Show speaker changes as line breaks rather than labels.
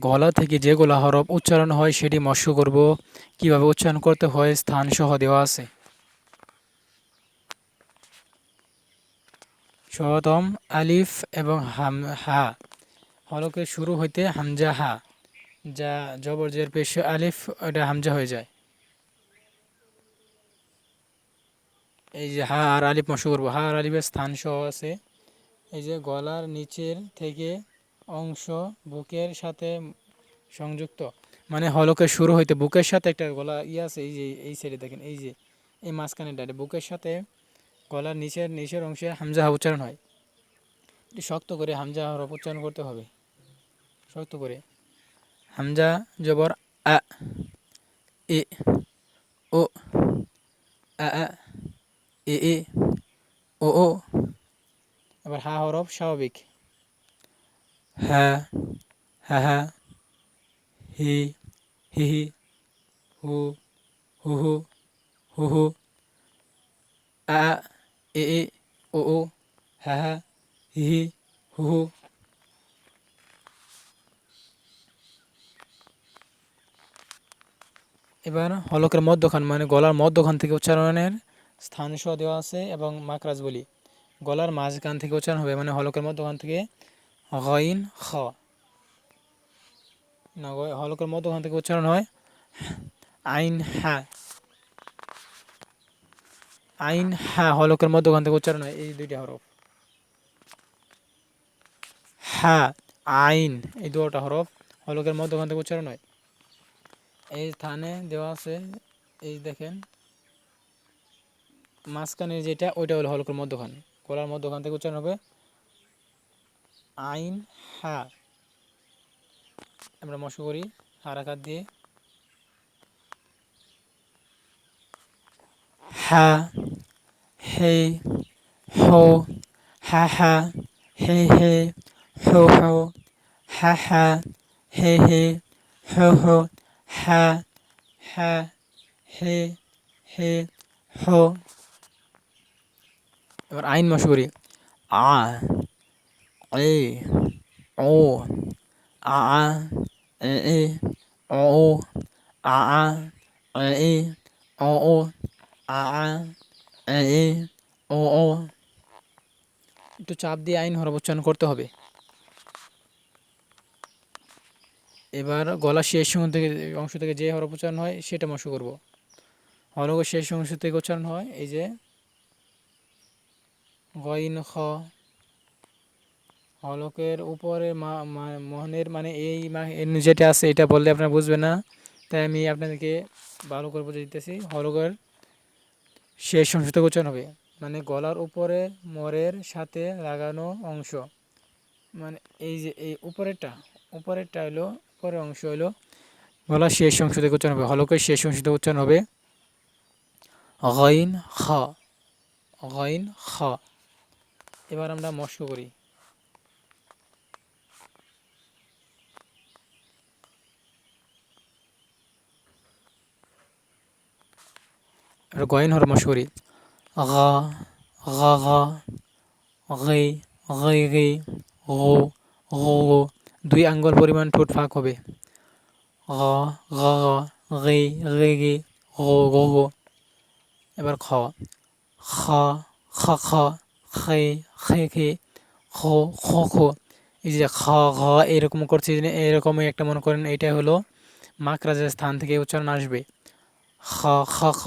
গলা থেকে যেগুলো হরফ উচ্চারণ হয় সেটি মস্য করব। কীভাবে উচ্চারণ করতে হয় স্থান সহ দেওয়া আছে। সর্বপ্রথম আলিফ এবং হাম, হা। হলকে শুরু হইতে হামজা, হা। যা জবর জের পেশ আলিফ এটা হামজা হয়ে যায়। এই যে হা আর আলিফ মশ করব। হা আর আলিফের স্থান সহ আছে। এই যে গলার নিচের থেকে অংশ বুকের সাথে সংযুক্ত। মানে হলকে শুরু হইতে বুকের সাথে একটা গলা ইয়ে আছে, এই যে, এই সাইডে দেখেন, এই যে, এই মাঝখানে ডালে বুকের সাথে গলার নিচের নিচের অংশে হামজা উচ্চারণ হয়। এটি শক্ত করে হামজা হরফ উচ্চারণ করতে হবে। শক্ত করে। হামজা জবর আ, এ, ও, আ এ এ, ও ও। আবার হা হরফ স্বাভাবিক। হ্যাঁ হ্যাঁ হ্যাঁ হি হি হি, হু হু হু হু হু, আ, এ এ, ও ও হ্যাঁ হ্যাঁ হি হি, হু হু। এবার হলকের মধ্যখান মানে গলার মধ্যখান থেকে উচ্চারণের স্থান সহ দেওয়া আছে এবং মাকরাজ বলি। গলার মাঝখান থেকে উচ্চারণ হবে মানে হলকের মধ্যখান থেকে গইন খ। হলকের মধ্যখান থেকে উচ্চারণ হয় আইন হ্যাঁ আইন হ্যাঁ হলকের মধ্যখান থেকে উচ্চারণ হয়, এই দুইটা হরফ। হ্যাঁ আইন, এই দুটা হরফ হলকের মধ্যখান থেকে উচ্চারণ হয়। এই স্থানে দেওয়া আছে, এই দেখেন, মাঝখানে যেটা, ওইটা হলো হলকের মধ্যখান গলার মধ্যখান থেকে উচ্চারণ হবে আইন হা আমরা মশ করি হারাকাত দিয়ে। হা, হে, হো, হা হা, হে হে, হো হো, হা হা, হে হে, হো হো, হা হা, হে হে, হো। এবার আইন মশ করি। আ এ ও আ আ এ এ ও ও আ আ এ এ ও ও আ আ এ এ ও ও একটু চাপ দিয়ে আইন উচ্চারণ করতে হবে। এবার গলা শেষ থেকে, অংশ থেকে যে উচ্চারণ হয়, সেটা মশ করব। হরফের শেষ অংশ থেকে উচ্চারণ হয়, এই যে গইন খ। হলকের উপরে মোহনের মানে এই যেটা আছে, এটা বললে আপনারা বুঝবেন না। তাই আমি আপনাদেরকে ভালো করে বুঝে দিতেছি হলকের শেষ অংশ থেকে উচ্চারণ হবে। মানে গলার উপরে মরের সাথে লাগানো অংশ। মানে এই যে, এই উপরেরটা উপরেরটা হলো উপরের অংশ হলো গলার শেষ অংশ উচ্চারণ হবে, হলকের শেষ অংশ উচ্চারণ হবে, গইন খ গইন খ। এবার আমরা মস্ক করি। আর গয়ন হর মস্ক করি গা গা গা গই গই গই গো দুই আঙ্গুল পরিমাণ ঠোঁট ফাঁক হবে। গা গা গা গই গই গি গো গো গো এবার খ। খ খ খ খে খে খে খো খো খো এই যে খ খ এরকম করছে এরকমই একটা মনে করেন এটা হলো মাকরাজের স্থান থেকে উচ্চারণ আসবে। খ খ খ